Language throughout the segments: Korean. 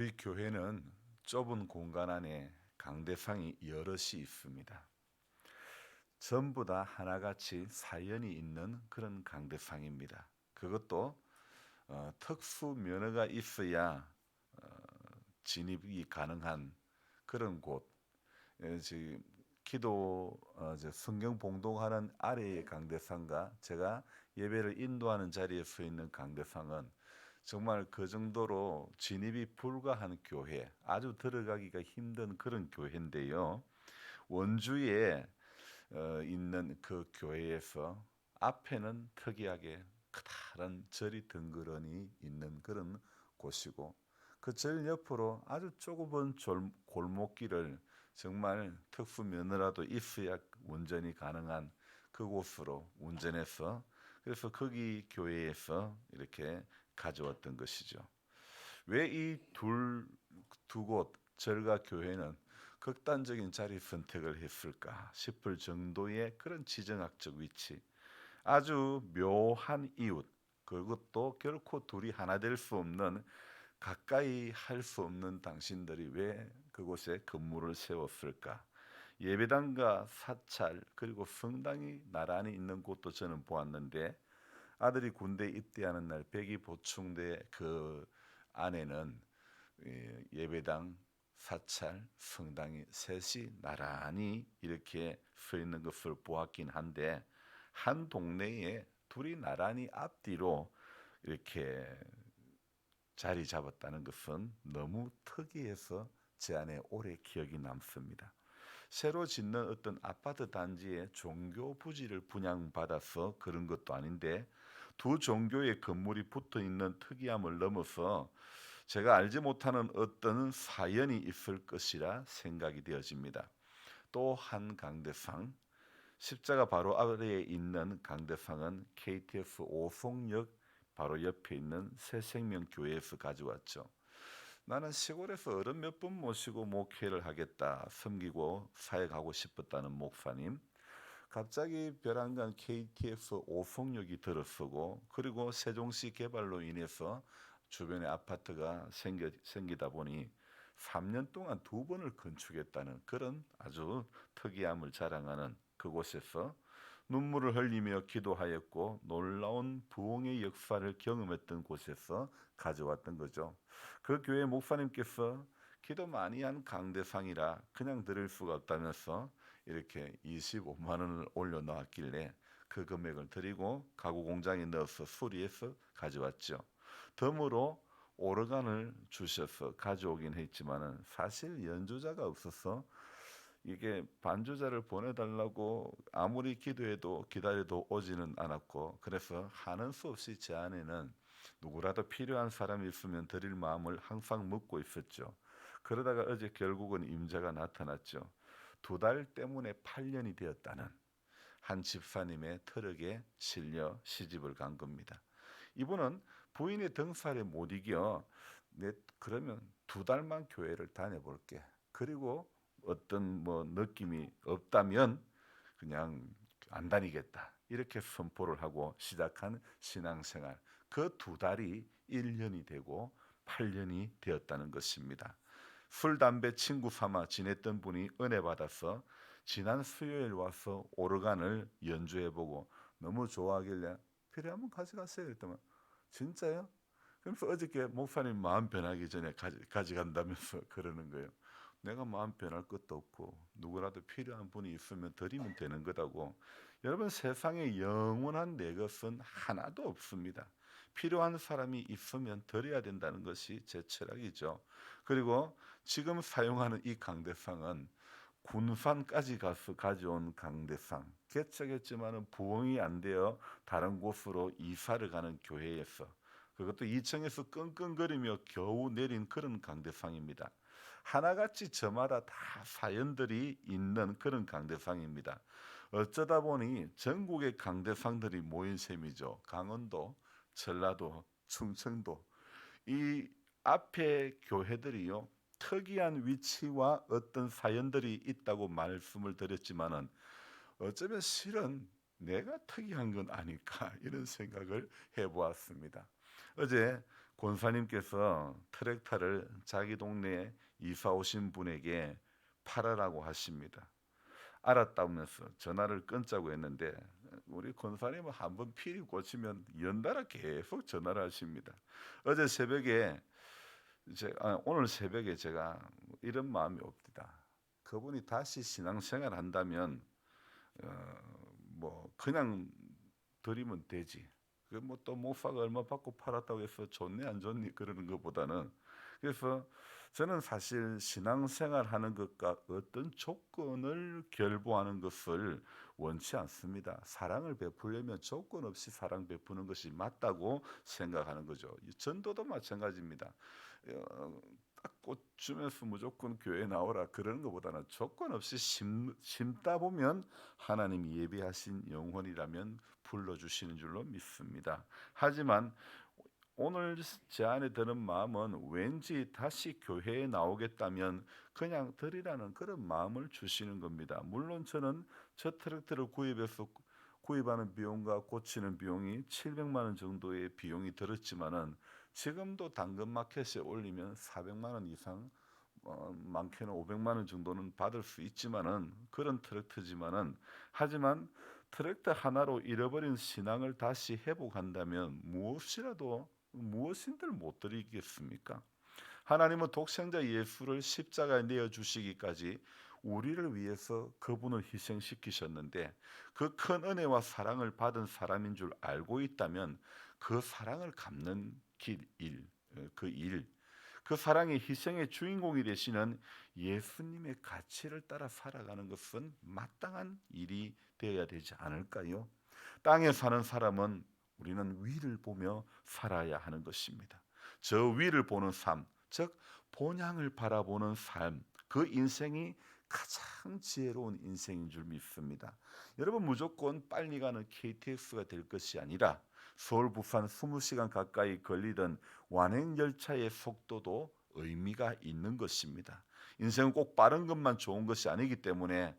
이 교회는 좁은 공간 안에 강대상이 여럿이 있습니다. 전부 다 하나같이 사연이 있는 그런 강대상입니다. 그것도 어, 특수 면허가 있어야 어, 진입이 가능한 그런 곳. 예, 지금 기도 어, 저 성경 봉독하는 아래의 강대상과 제가 예배를 인도하는 자리에 서 있는 강대상은 정말 그 정도로 진입이 불가한 교회, 아주 들어가기가 힘든 그런 교회인데요. 원주에 어, 있는 그 교회에서 앞에는 특이하게 크다란 절이 덩그러니 있는 그런 곳이고 그 절 옆으로 아주 졸- 골목길을 정말 특수 면허라도 있어야 운전이 가능한 그곳으로 운전해서 그래서 거기 교회에서 이렇게 가져왔던 것이죠. 왜 이 둘 두 곳 절과 교회는 극단적인 자리 선택을 했을까 싶을 정도의 그런 지정학적 위치, 아주 묘한 이웃, 그것도 결코 둘이 하나 될 수 없는 가까이 할 수 없는 당신들이 왜 그곳에 건물을 세웠을까? 예배당과 사찰 그리고 성당이 나란히 있는 곳도 저는 보았는데 아들이 군대 입대하는 날 백이 보충대 그 안에는 예, 예배당, 사찰, 성당이 셋이 나란히 이렇게 서 있는 것을 보았긴 한데 한 동네에 둘이 나란히 앞뒤로 이렇게 자리 잡았다는 것은 너무 특이해서 제 안에 오래 기억이 남습니다. 새로 짓는 어떤 아파트 단지에 종교 부지를 분양받아서 그런 것도 아닌데 두 종교의 건물이 붙어 있는 특이함을 넘어서 제가 알지 못하는 어떤 사연이 있을 것이라 생각이 되어집니다. 또 한 강대상 십자가 바로 아래에 있는 강대상은 KTF 오송역 바로 옆에 있는 새생명교회에서 가져왔죠. 나는 시골에서 어른 몇 분 모시고 목회를 하겠다, 섬기고 사역하고 싶었다는 목사님. 갑자기 벼랑간 KTF 오송역이 들어서고 그리고 세종시 개발로 인해서 주변에 아파트가 생겨, 생기다 보니 3년 동안 두 번을 건축했다는 그런 아주 특이함을 자랑하는 그곳에서 눈물을 흘리며 기도하였고 놀라운 부흥의 역사를 경험했던 곳에서 가져왔던 거죠. 그 교회 목사님께서 기도 많이 한 강대상이라 그냥 드릴 수가 없다면서 이렇게 25만 원을 올려 놓았길래 그 금액을 드리고 가구 공장에 넣어서 수리해서 가져왔죠. 덤으로 오르간을 주셔서 가져오긴 했지만은 사실 연주자가 없어서 이게 반주자를 보내달라고 아무리 기도해도 기다려도 오지는 않았고 그래서 하는 수 없이 제 안에는 누구라도 필요한 사람이 있으면 드릴 마음을 항상 먹고 있었죠. 그러다가 어제 결국은 임자가 나타났죠. 두 달 때문에 8년이 되었다는 한 집사님의 트럭에 실려 시집을 간 겁니다. 이분은 부인의 등살에 못 이겨 내 그러면 두 달만 교회를 다녀볼게. 그리고 어떤 뭐 느낌이 없다면 그냥 안 다니겠다. 이렇게 선포를 하고 시작한 신앙생활. 그 두 달이 1년이 되고 8년이 되었다는 것입니다. 술, 담배 친구 삼아 지냈던 분이 은혜 받아서 지난 수요일 와서 오르간을 연주해 보고 너무 좋아하길래 필요하면 가져가세요. 그랬더니 진짜요? 그래서 어저께 목사님 마음 변하기 전에 가지, 가져간다면서 그러는 거예요. 내가 마음 변할 것도 없고 누구라도 필요한 분이 있으면 드리면 되는 거다고. 여러분 세상에 영원한 내 것은 하나도 없습니다. 필요한 사람이 있으면 드려야 된다는 것이 제 철학이죠. 그리고 지금 사용하는 이 강대상은 군산까지 가서 가져온 강대상 개척했지만은 부흥이 안 되어 다른 곳으로 이사를 가는 교회에서 그것도 2층에서 끙끙거리며 겨우 내린 그런 강대상입니다. 하나같이 저마다 다 사연들이 있는 그런 강대상입니다. 어쩌다 보니 전국의 강대상들이 모인 셈이죠. 강원도, 전라도, 충청도 이 앞에 교회들이요 특이한 위치와 어떤 사연들이 있다고 말씀을 드렸지만은 어쩌면 실은 내가 특이한 건 아닐까 이런 생각을 해보았습니다. 어제 권사님께서 트랙터를 자기 동네에 이사 오신 분에게 팔아라고 하십니다. 알았다면서 전화를 끊자고 했는데 우리 권사님은 한번 필이 꽂히면 연달아 계속 전화를 하십니다. 어제 새벽에 제, 아, 오늘 새벽에 제가 이런 마음이 옵니다. 그분이 다시 신앙생활 한다면 어, 뭐 그냥 드리면 되지. 그뭐또 목사가 얼마 받고 팔았다고 해서 좋네 안 좋니 그러는 것보다는 그래서 저는 사실 신앙생활 하는 것과 어떤 조건을 결부하는 것을 원치 않습니다. 사랑을 베풀려면 조건 없이 사랑 베푸는 것이 맞다고 생각하는 거죠. 이 전도도 마찬가지입니다. 어, 딱꽃 주면서 무조건 교회 나오라 그러는 것보다는 조건 없이 심, 심다 보면 하나님이 예비하신 영혼이라면 불러주시는 줄로 믿습니다. 하지만 오늘 제 안에 드는 마음은 왠지 다시 교회에 나오겠다면 그냥 드리라는 그런 마음을 주시는 겁니다. 물론 저는 저 트랙터를 구입해서 구입하는 비용과 고치는 비용이 700만 원 정도의 비용이 들었지만은 지금도 당근 마켓에 올리면 400만 원 이상 어, 많게는 500만 원 정도는 받을 수 있지만은 그런 트랙터지만은 하지만 트랙터 하나로 잃어버린 신앙을 다시 회복한다면 무엇이라도 무엇인들 못 드리겠습니까? 하나님은 독생자 예수를 십자가에 내어 주시기까지 우리를 위해서 그분을 희생시키셨는데 그 큰 은혜와 사랑을 받은 사람인 줄 알고 있다면 그 사랑을 갚는 길 일, 그 일, 그 사랑의 희생의 주인공이 되시는 예수님의 가치를 따라 살아가는 것은 마땅한 일이 되어야 되지 않을까요? 땅에 사는 사람은 우리는 위를 보며 살아야 하는 것입니다. 저 위를 보는 삶, 즉 본향을 바라보는 삶, 그 인생이 가장 지혜로운 인생인 줄 믿습니다. 여러분 무조건 빨리 가는 KTX가 될 것이 아니라 서울 부산 20시간 가까이 걸리던 완행 열차의 속도도 의미가 있는 것입니다. 인생은 꼭 빠른 것만 좋은 것이 아니기 때문에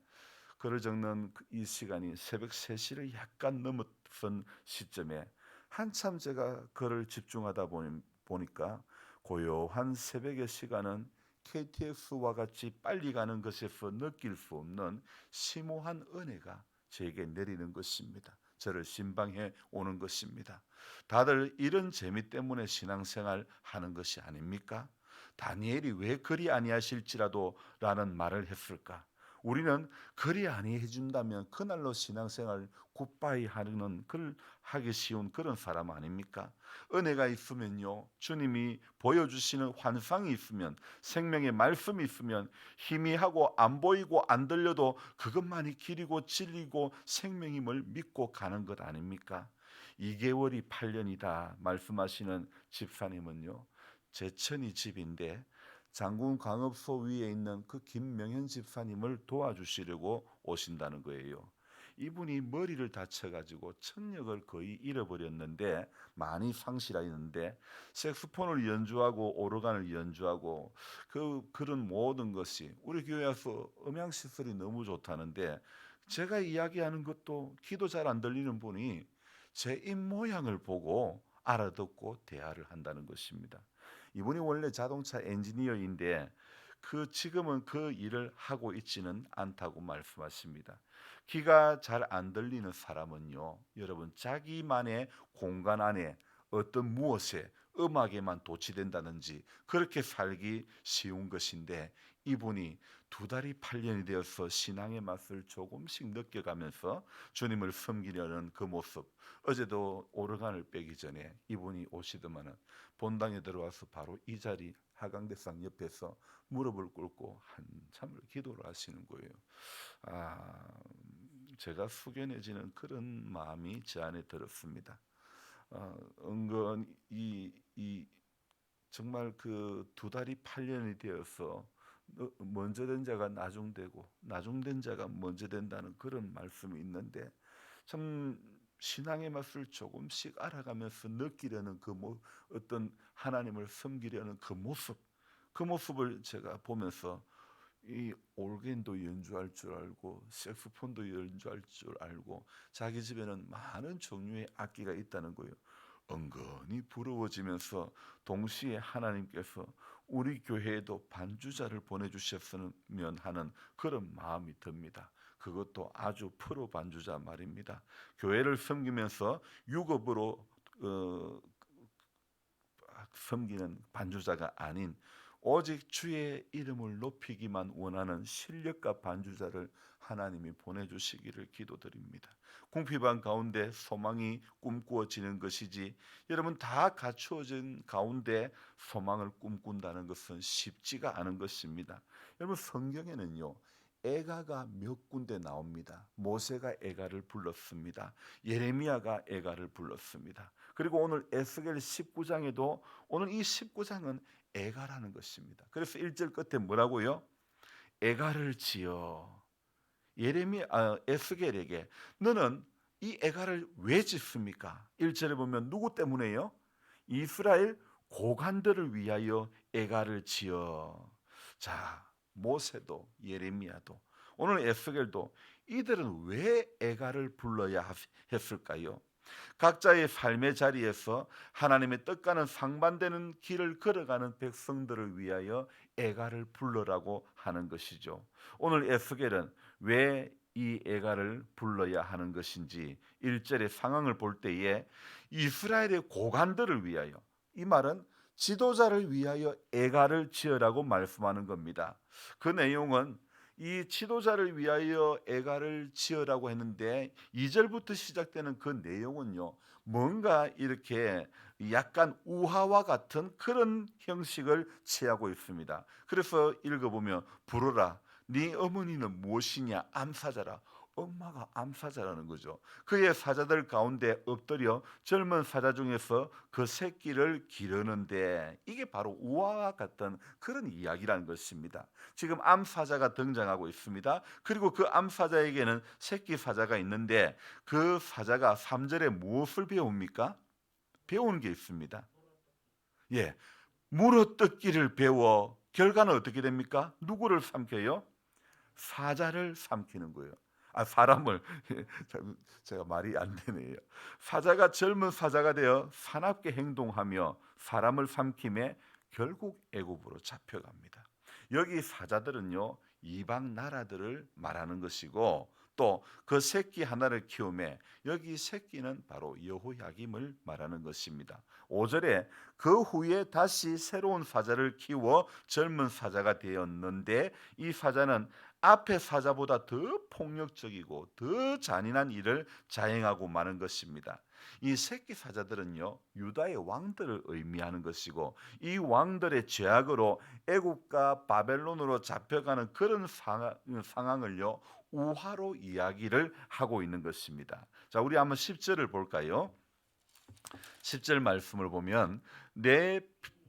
글을 적는 그이 시간이 새벽 3시를 약간 넘어선 시점에 한참 제가 글을 집중하다 보니까 고요한 새벽의 시간은 KTX와 같이 빨리 가는 것에서 느낄 수 없는 심오한 은혜가 제게 내리는 것입니다. 저를 신방해 오는 것입니다. 다들 이런 재미 때문에 신앙생활 하는 것이 아닙니까? 다니엘이 왜 그리 아니하실지라도 라는 말을 했을까? 우리는 그리 아니해 준다면 그날로 신앙생활 굿바이 하는 그 하기 쉬운 그런 사람 아닙니까? 은혜가 있으면요. 주님이 보여 주시는 환상이 있으면 생명의 말씀이 있으면 희미하고 안 보이고 안 들려도 그것만이 길이고 진리고 생명임을 믿고 가는 것 아닙니까? 2개월이 8년이다 말씀하시는 집사님은요. 제천이 집인데 장군 광업소 위에 있는 그 김명현 집사님을 도와주시려고 오신다는 거예요. 이분이 머리를 다쳐가지고 청력을 거의 잃어버렸는데 많이 상실하였는데 색스폰을 연주하고 오르간을 연주하고 그 그런 모든 것이 우리 교회에서 음향 시설이 너무 좋다는데 제가 이야기하는 것도 기도 잘 안 들리는 분이 제 입 모양을 보고 알아듣고 대화를 한다는 것입니다. 이분이 원래 자동차 엔지니어인데 그 지금은 그 일을 하고 있지는 않다고 말씀하십니다. 귀가 잘 안 들리는 사람은요, 여러분 자기만의 공간 안에 어떤 무엇에 음악에만 도취된다든지 그렇게 살기 쉬운 것인데 이분이 두 달이 8년이 되어서 신앙의 맛을 조금씩 느껴가면서 주님을 섬기려는 그 모습 어제도 오르간을 빼기 전에 이분이 오시더만은 본당에 들어와서 바로 이 자리 하강대상 옆에서 무릎을 꿇고 한참을 기도를 하시는 거예요. 아, 제가 숙연해지는 그런 마음이 제 안에 들었습니다. 어, 은근 이, 이 정말 그 두 달이 8년이 되어서 먼저 된 자가 나중되고 나중된 자가 먼저 된다는 그런 말씀이 있는데 참 신앙의 맛을 조금씩 알아가면서 느끼려는 그 뭐, 어떤 하나님을 섬기려는 그 모습 그 모습을 제가 보면서 이 올겐도 연주할 줄 알고 색소폰도 연주할 줄 알고 자기 집에는 많은 종류의 악기가 있다는 거예요. 은근히 부러워지면서 동시에 하나님께서 우리 교회에도 반주자를 보내주셨으면 하는 그런 마음이 듭니다. 그것도 아주 프로 반주자 말입니다. 교회를 섬기면서 유급으로 어, 섬기는 반주자가 아닌 오직 주의 이름을 높이기만 원하는 실력과 반주자를 하나님이 보내주시기를 기도드립니다. 궁핍한 가운데 소망이 꿈꾸어지는 것이지 여러분 다 갖추어진 가운데 소망을 꿈꾼다는 것은 쉽지가 않은 것입니다. 여러분 성경에는요 애가가 몇 군데 나옵니다. 모세가 애가를 불렀습니다. 예레미야가 애가를 불렀습니다. 그리고 오늘 에스겔 19장에도 오늘 이 19장은 애가라는 것입니다. 그래서 1절 끝에 뭐라고요? 애가를 지어 예레미 아, 에스겔에게 너는 이 애가를 왜 짓습니까? 1절에 보면 누구 때문에요? 이스라엘 고관들을 위하여 애가를 지어. 자, 모세도 예레미야도 오늘 에스겔도 이들은 왜 애가를 불러야 했을까요? 각자의 삶의 자리에서 하나님의 뜻과는 상반되는 길을 걸어가는 백성들을 위하여 애가를 불러라고 하는 것이죠. 오늘 에스겔은 왜 이 애가를 불러야 하는 것인지 1절의 상황을 볼 때에 이스라엘의 고관들을 위하여 이 말은 지도자를 위하여 애가를 지으라고 말씀하는 겁니다. 그 내용은 이 지도자를 위하여 애가를 지으라고 했는데 2절부터 시작되는 그 내용은요. 뭔가 이렇게 약간 우화와 같은 그런 형식을 취하고 있습니다. 그래서 읽어보면 부르라 네 어머니는 무엇이냐 암사자라 엄마가 암사자라는 거죠. 그의 사자들 가운데 엎드려 젊은 사자 중에서 그 새끼를 기르는데 이게 바로 우화와 같은 그런 이야기라는 것입니다. 지금 암사자가 등장하고 있습니다. 그리고 그 암사자에게는 새끼 사자가 있는데 그 사자가 3절에 무엇을 배웁니까? 배우는 게 있습니다. 예. 물어뜯기를 배워 결과는 어떻게 됩니까? 누구를 삼켜요? 사자를 삼키는 거예요. 아 사람을 제가 말이 안 되네요. 사자가 젊은 사자가 되어 사납게 행동하며 사람을 삼킴에 결국 애굽으로 잡혀갑니다. 여기 사자들은요 이방 나라들을 말하는 것이고 또 그 새끼 하나를 키우매 여기 새끼는 바로 여호야김을 말하는 것입니다. 5절에 그 후에 다시 새로운 사자를 키워 젊은 사자가 되었는데 이 사자는 앞의 사자보다 더 폭력적이고 더 잔인한 일을 자행하고 마는 것입니다. 이 새끼 사자들은요 유다의 왕들을 의미하는 것이고 이 왕들의 죄악으로 애국과 바벨론으로 잡혀가는 그런 상황을요 우화로 이야기를 하고 있는 것입니다. 자 우리 한번 10절을 볼까요? 10절 말씀을 보면 내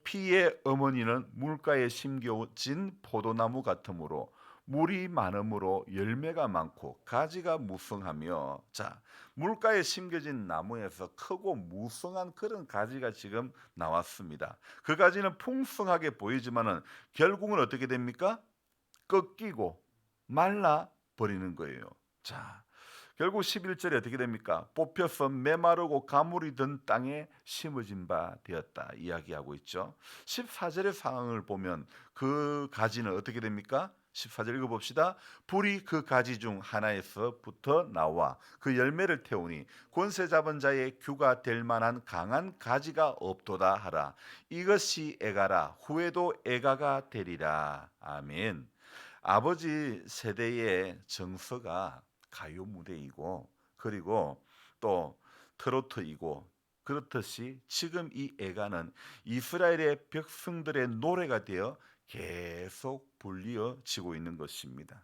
피의 어머니는 물가에 심겨진 포도나무 같으므로 물이 많으므로 열매가 많고 가지가 무성하며 자 물가에 심겨진 나무에서 크고 무성한 그런 가지가 지금 나왔습니다. 그 가지는 풍성하게 보이지만은 결국은 어떻게 됩니까? 꺾이고 말라 버리는 거예요. 자 결국 11절에 어떻게 됩니까? 뽑혀서 메마르고 가물이 든 땅에 심어진 바 되었다 이야기하고 있죠. 14절의 상황을 보면 그 가지는 어떻게 됩니까? 14절 읽어봅시다. 불이 그 가지 중 하나에서부터 나와 그 열매를 태우니 권세 잡은 자의 규가 될 만한 강한 가지가 없도다 하라. 이것이 애가라 후에도 애가가 되리라. 아멘. 아버지 세대의 정서가 가요 무대이고 그리고 또 트로트이고 그렇듯이 지금 이 애가는 이스라엘의 백성들의 노래가 되어 계속 불리어지고 있는 것입니다.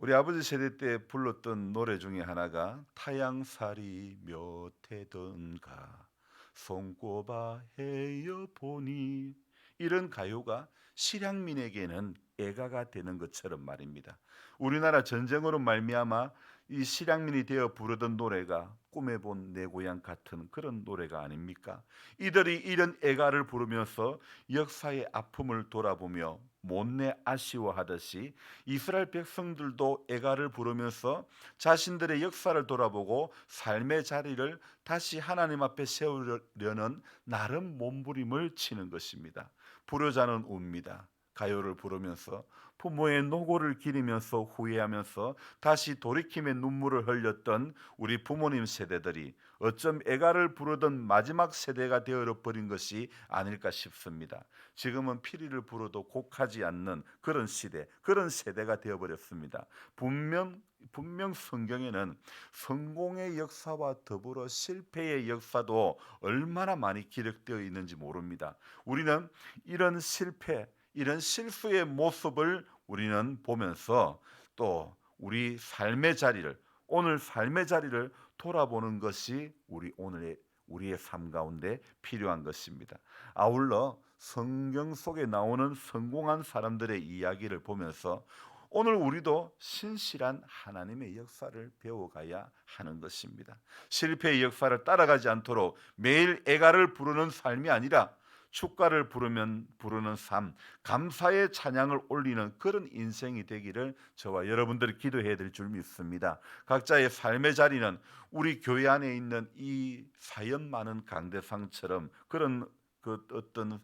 우리 아버지 세대 때 불렀던 노래 중에 하나가 타양살이 몇 해든가 손꼽아 헤어 보니 이런 가요가 실향민에게는 애가가 되는 것처럼 말입니다. 우리나라 전쟁으로 말미암아 이 실향민이 되어 부르던 노래가 꿈에 본 내 고향 같은 그런 노래가 아닙니까? 이들이 이런 애가를 부르면서 역사의 아픔을 돌아보며 못내 아쉬워하듯이 이스라엘 백성들도 애가를 부르면서 자신들의 역사를 돌아보고 삶의 자리를 다시 하나님 앞에 세우려는 나름 몸부림을 치는 것입니다. 불효자는 웁니다. 가요를 부르면서 부모의 노고를 기리면서 후회하면서 다시 돌이킴의 눈물을 흘렸던 우리 부모님 세대들이 어쩜 애가를 부르던 마지막 세대가 되어 버린 것이 아닐까 싶습니다. 지금은 피리를 불어도 곡하지 않는 그런 시대, 그런 세대가 되어 버렸습니다. 분명 분명 성경에는 성공의 역사와 더불어 실패의 역사도 얼마나 많이 기록되어 있는지 모릅니다. 우리는 이런 실패, 이런 실수의 모습을 우리는 보면서 또 우리 삶의 자리를 오늘 삶의 자리를 돌아보는 것이 우리 오늘의 우리의 삶 가운데 필요한 것입니다. 아울러 성경 속에 나오는 성공한 사람들의 이야기를 보면서 오늘 우리도 신실한 하나님의 역사를 배워가야 하는 것입니다. 실패의 역사를 따라가지 않도록 매일 애가를 부르는 삶이 아니라 축가를 부르면 부르는 삶, 감사의 찬양을 올리는 그런 인생이 되기를 저와 여러분들이 기도해야 될 줄 믿습니다. 각자의 삶의 자리는 우리 교회 안에 있는 이 사연 많은 강대상처럼 그런 그 어떤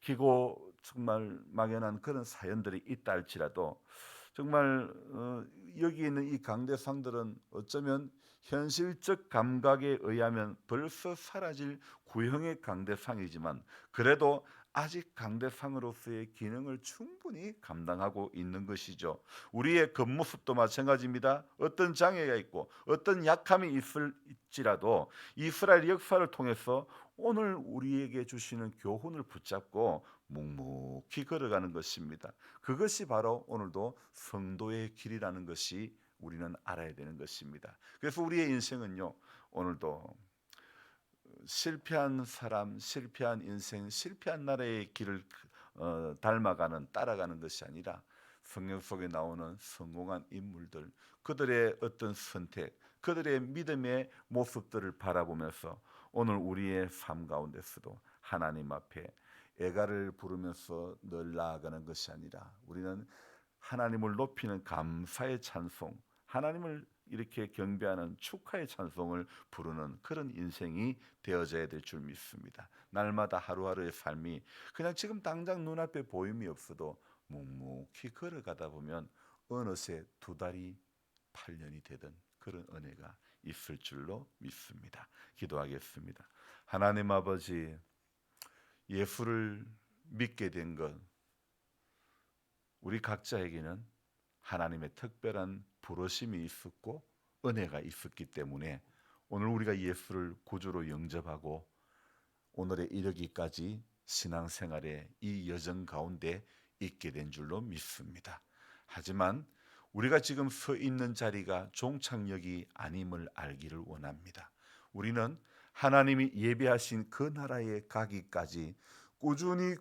기고 정말 막연한 그런 사연들이 있다 할지라도 정말 어, 여기 있는 이 강대상들은 어쩌면 현실적 감각에 의하면 벌써 사라질 구형의 강대상이지만 그래도 아직 강대상으로서의 기능을 충분히 감당하고 있는 것이죠. 우리의 겉모습도 마찬가지입니다. 어떤 장애가 있고 어떤 약함이 있을지라도 이스라엘 역사를 통해서 오늘 우리에게 주시는 교훈을 붙잡고 묵묵히 걸어가는 것입니다. 그것이 바로 오늘도 성도의 길이라는 것이 우리는 알아야 되는 것입니다. 그래서 우리의 인생은요, 오늘도 실패한 사람, 실패한 인생, 실패한 나라의 길을 어, 닮아가는 따라가는 것이 아니라 성경 속에 나오는 성공한 인물들, 그들의 어떤 선택, 그들의 믿음의 모습들을 바라보면서 오늘 우리의 삶 가운데서도 하나님 앞에 애가를 부르면서 늘 나아가는 것이 아니라 우리는 하나님을 높이는 감사의 찬송, 하나님을 이렇게 경배하는 축하의 찬송을 부르는 그런 인생이 되어져야 될 줄 믿습니다. 날마다 하루하루의 삶이 그냥 지금 당장 눈앞에 보임이 없어도 묵묵히 걸어가다 보면 어느새 두 달이 8년이 되던 그런 은혜가 있을 줄로 믿습니다. 기도하겠습니다. 하나님 아버지 예수를 믿게 된 것 우리 각자에게는 하나님의 특별한 부르심이 있었고 은혜가 있었기 때문에 오늘 우리가 예수를 구주로 영접하고 오늘에 이르기까지 신앙생활의 이 여정 가운데 있게 된 줄로 믿습니다. 하지만 우리가 지금 서 있는 자리가 종착역이 아님을 알기를 원합니다. 우리는 하나님이 예배하신 그 나라에 가기까지 꾸준히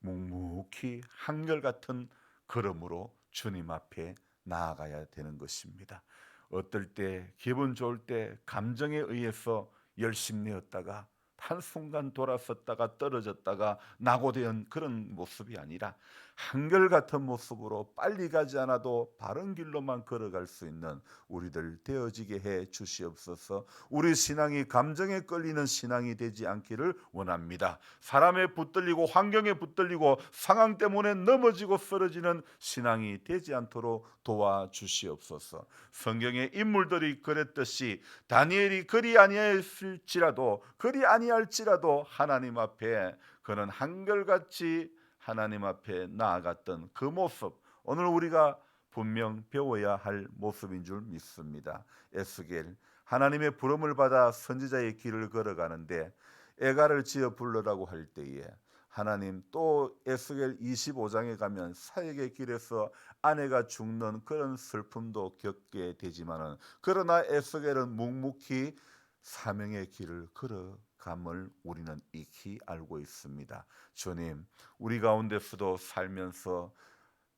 묵묵히 한결같은 걸음으로 주님 앞에 나아가야 되는 것입니다. 어떨 때 기분 좋을 때 감정에 의해서 열심내었다가 한순간 돌아섰다가 떨어졌다가 낙오된 그런 모습이 아니라 한결같은 모습으로 빨리 가지 않아도 바른 길로만 걸어갈 수 있는 우리들 되어지게 해 주시옵소서. 우리 신앙이 감정에 끌리는 신앙이 되지 않기를 원합니다. 사람에 붙들리고 환경에 붙들리고 상황 때문에 넘어지고 쓰러지는 신앙이 되지 않도록 도와 주시옵소서. 성경의 인물들이 그랬듯이 다니엘이 그리 아니했을지라도 그리 아니할지라도 하나님 앞에 그는 한결같이 하나님 앞에 나아갔던 그 모습 오늘 우리가 분명 배워야 할 모습인 줄 믿습니다. 에스겔 하나님의 부름을 받아 선지자의 길을 걸어가는데 애가를 지어 불러라고 할 때에 하나님 또 에스겔 25장에 가면 사역의 길에서 아내가 죽는 그런 슬픔도 겪게 되지만은 그러나 에스겔은 묵묵히 사명의 길을 걸어 감을 우리는 익히 알고 있습니다. 주님, 우리 가운데서도 살면서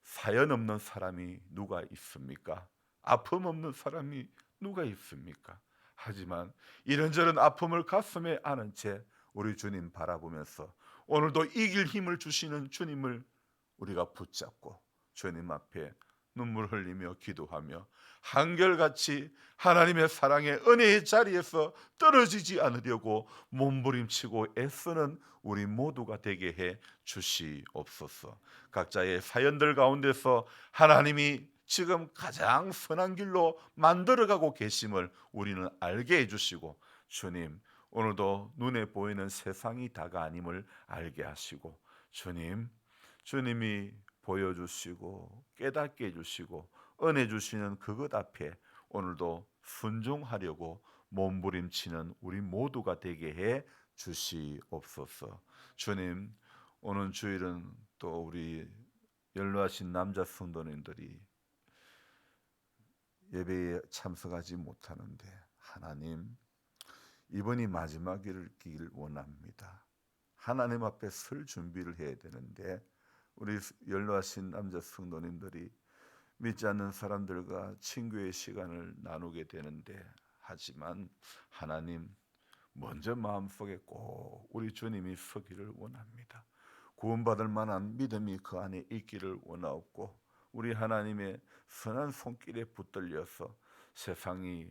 사연 없는 사람이 누가 있습니까? 아픔 없는 사람이 누가 있습니까? 하지만 이런저런 아픔을 가슴에 안은 채 우리 주님 바라보면서 오늘도 이길 힘을 주시는 주님을 우리가 붙잡고 주님 앞에 눈물 흘리며 기도하며 한결같이 하나님의 사랑의 은혜의 자리에서 떨어지지 않으려고 몸부림치고 애쓰는 우리 모두가 되게 해 주시옵소서. 각자의 사연들 가운데서 하나님이 지금 가장 선한 길로 만들어가고 계심을 우리는 알게 해주시고 주님 오늘도 눈에 보이는 세상이 다가 아님을 알게 하시고 주님 주님이 보여주시고 깨닫게 해주시고 은혜 주시는 그것 앞에 오늘도 순종하려고 몸부림치는 우리 모두가 되게 해 주시옵소서. 주님 오늘 주일은 또 우리 연로하신 남자 성도님들이 예배에 참석하지 못하는데 하나님 이번이 마지막일 길 원합니다. 하나님 앞에 설 준비를 해야 되는데 우리 연로하신 남자 성도님들이 믿지 않는 사람들과 친구의 시간을 나누게 되는데 하지만 하나님 먼저 마음속에 꼭 우리 주님이 서기를 원합니다. 구원받을 만한 믿음이 그 안에 있기를 원하옵고 우리 하나님의 선한 손길에 붙들려서 세상이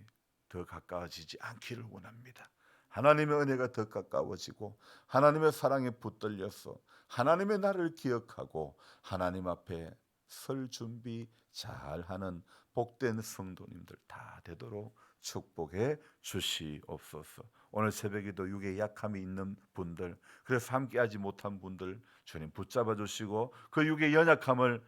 더 가까워지지 않기를 원합니다. 하나님의 은혜가 더 가까워지고 하나님의 사랑에 붙들려서 하나님의 나를 기억하고 하나님 앞에 설 준비 잘하는 복된 성도님들 다 되도록 축복해 주시옵소서. 오늘 새벽에도 육에 약함이 있는 분들, 그래서 함께하지 못한 분들 주님 붙잡아 주시고 그 육의 연약함을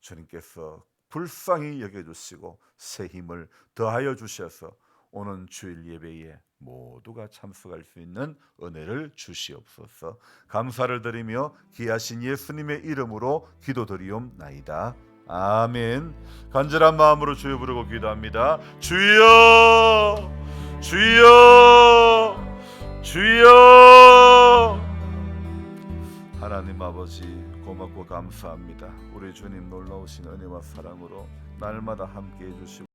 주님께서 불쌍히 여겨 주시고 새 힘을 더하여 주셔서 오는 주일 예배에 모두가 참석할 수 있는 은혜를 주시옵소서. 감사를 드리며 귀하신 예수님의 이름으로 기도드리옵나이다. 아멘. 간절한 마음으로 주여 부르고 기도합니다. 주여, 주여, 주여. 하나님 아버지 고맙고 감사합니다. 우리 주님 놀라우신 은혜와 사랑으로 날마다 함께 해 주시고.